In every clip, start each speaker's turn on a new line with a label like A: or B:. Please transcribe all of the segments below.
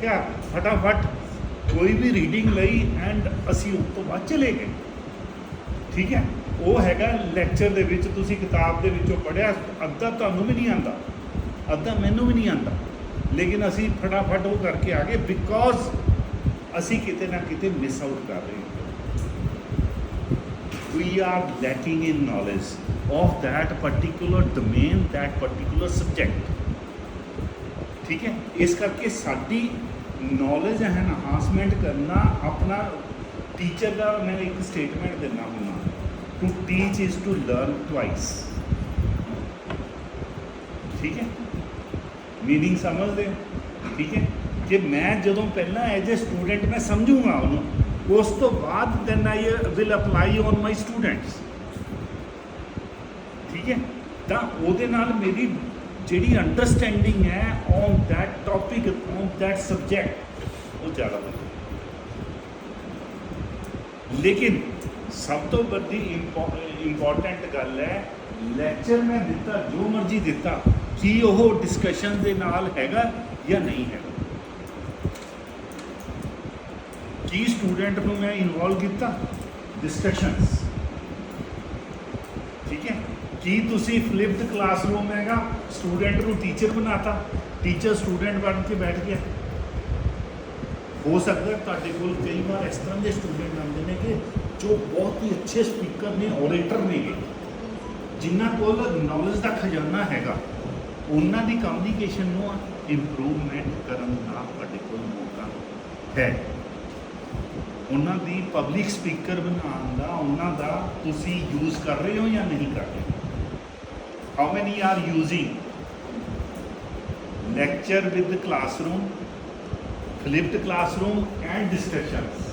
A: ਕਿਆ ਫਟਾਫਟ ਕੋਈ ਵੀ ਰੀਡਿੰਗ ਲਈ ਐਂਡ ਅਸੀਂ ਉਸ ਤੋਂ ਬਾਅਦ ਚਲੇ ਗਏ। ਠੀਕ ਹੈ? ਉਹ ਹੈਗਾ ਲੈਕਚਰ ਦੇ ਵਿੱਚ ਤੁਸੀਂ ਕਿਤਾਬ ਦੇ ਵਿੱਚੋਂ ਪੜਿਆ ਅੱਧਾ ਤੁਹਾਨੂੰ ਵੀ ਨਹੀਂ ਆਂਦਾ ਅੱਧਾ ਮੈਨੂੰ ਵੀ ਨਹੀਂ ਆਂਦਾ ਲੇਕਿਨ ਅਸੀਂ ਫਟਾਫਟ ਉਹ ਕਰਕੇ ਆ ਗਏ ਬਿਕੋਜ਼ ਅਸੀਂ ਕਿਤੇ ਨਾ ਕਿਤੇ ਮਿਸ ਆਊਟ ਕਰ ਰਹੇ ਹਾਂ। We are lacking in knowledge of that particular domain, that particular subject ਠੀਕ ਹੈ? ਇਸ ਕਰਕੇ ਸਾਡੀ ਨੌਲੇਜ ਐਨਹਾਂਸਮੈਂਟ ਕਰਨਾ, ਆਪਣਾ ਟੀਚਰ ਦਾ ਮੈਂ ਇੱਕ ਸਟੇਟਮੈਂਟ ਦਿੰਦਾ ਹੁੰਦਾ। To teach is to learn twice ਠੀਕ ਹੈ? ਮੀਨਿੰਗ ਸਮਝਦੇ ਠੀਕ ਹੈ? ਕਿ ਮੈਂ ਜਦੋਂ ਪਹਿਲਾਂ ਐਜ਼ ਅ ਸਟੂਡੈਂਟ ਮੈਂ ਸਮਝੂਗਾ ਉਹਨੂੰ, ਉਸ ਤੋਂ ਬਾਅਦ then I will apply on my students ਠੀਕ ਹੈ? ਤਾਂ ਉਹਦੇ ਨਾਲ ਮੇਰੀ ਜਿਹੜੀ ਅੰਡਰਸਟੈਂਡਿੰਗ ਹੈ on that topic on that subject ਉਹ ਜ਼ਿਆਦਾ ਵਧੀਆ ਲੇਕਿਨ ਸਭ ਤੋਂ ਵੱਡੀ ਇੰਪੋਰਟੈਂਟ ਗੱਲ ਹੈ ਲੈਕਚਰ ਮੈਂ ਦਿੱਤਾ, ਜੋ ਮਰਜ਼ੀ ਦਿੱਤਾ, ਕੀ ਉਹ ਡਿਸਕਸ਼ਨ ਦੇ ਨਾਲ ਹੈਗਾ ਜਾਂ ਨਹੀਂ ਹੈਗਾ। ਕੀ ਸਟੂਡੈਂਟ ਨੂੰ ਮੈਂ ਇਨਵੋਲਵ ਕੀਤਾ? ਡਿਸਕਸ਼ਨਸ ਠੀਕ ਹੈ? ਕੀ ਤੁਸੀਂ ਫਲਿਪਡ ਕਲਾਸਰੂਮ ਹੈਗਾ? ਸਟੂਡੈਂਟ ਨੂੰ ਟੀਚਰ ਬਣਾਤਾ। ਟੀਚਰ ਸਟੂਡੈਂਟ ਬਣ ਕੇ ਬੈਠ ਗਿਆ। ਹੋ ਸਕਦਾ ਤੁਹਾਡੇ ਕੋਲ ਕਈ ਵਾਰ ਇਸ ਤਰ੍ਹਾਂ ਦੇ ਸਟੂਡੈਂਟ ਆਉਂਦੇ ਨੇ ਕਿ ਜੋ ਬਹੁਤ ਹੀ ਅੱਛੇ ਸਪੀਕਰ ਨੇ ਓਰੇਟਰ ਨੇਗੇ ਜਿਨ੍ਹਾਂ ਕੋਲ ਨੌਲੇਜ ਦਾ ਖਜ਼ਾਨਾ ਹੈਗਾ, ਉਹਨਾਂ ਦੀ ਕਮਿਊਨੀਕੇਸ਼ਨ ਨੂੰ ਇੰਪਰੂਵਮੈਂਟ ਕਰਨ ਦਾ ਤੁਹਾਡੇ ਕੋਲ ਮੌਕਾ ਹੈ। ਉਹਨਾਂ ਦੀ ਪਬਲਿਕ ਸਪੀਕਰ ਬਣਾਉਣ ਦਾ, ਉਹਨਾਂ ਦਾ ਤੁਸੀਂ ਯੂਜ਼ ਕਰ ਰਹੇ ਹੋ ਜਾਂ ਨਹੀਂ ਕਰ ਰਹੇ? How many are using lecture with classroom flipped classroom and discussions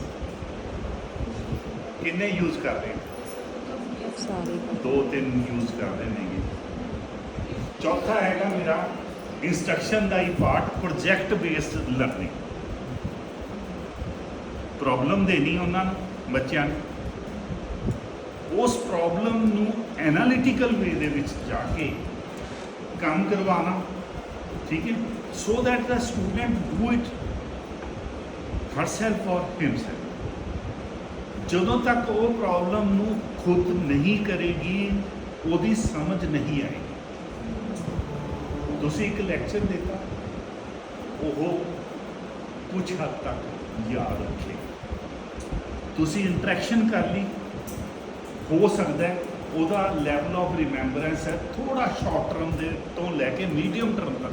A: ਕਿੰਨੇ ਯੂਜ਼ ਕਰ ਰਹੇ
B: ਸਾਰੇ
A: ਦੋ ਤਿੰਨ ਯੂਜ਼ ਕਰਦੇ ਨੇਗੇ ਚੌਥਾ ਹੈਗਾ ਮੇਰਾ ਇੰਸਟਰਕਸ਼ਨ ਦਾ ਹੀ part project based learning problem ਦੇਣੀ ਉਹਨਾਂ ਨੂੰ ਬੱਚਿਆਂ ਨੂੰ ਉਸ ਪ੍ਰੋਬਲਮ ਨੂੰ ਐਨਾਲਿਟੀਕਲ ਵੇ ਦੇ ਵਿੱਚ ਜਾ ਕੇ ਕੰਮ ਕਰਵਾਉਣਾ, ਠੀਕ ਹੈ? So that the student do it herself or himself. ਜਦੋਂ ਤੱਕ ਉਹ ਪ੍ਰੋਬਲਮ ਨੂੰ ਖੁਦ ਨਹੀਂ ਕਰੇਗੀ, ਉਹਦੀ ਸਮਝ ਨਹੀਂ ਆਏਗੀ। ਤੁਸੀਂ ਇੱਕ ਲੈਕਚਰ ਦਿੱਤਾ ਉਹ ਕੁਝ ਹੱਦ ਤੱਕ ਯਾਦ ਰੱਖੇ। ਤੁਸੀਂ ਇੰਟਰੈਕਸ਼ਨ ਕਰ ਲਈ। ਹੋ ਸਕਦਾ ਹੈ। ਉਹਦਾ ਲੈਵਲ ਆਫ ਰਿਮੈਂਬਰੈਂਸ ਹੈ। ਥੋੜਾ ਸ਼ਾਰਟ ਟਰਮ ਦੇ ਤੋਂ ਲੈ ਕੇ ਮੀਡੀਅਮ ਟਰਮ ਤੱਕ।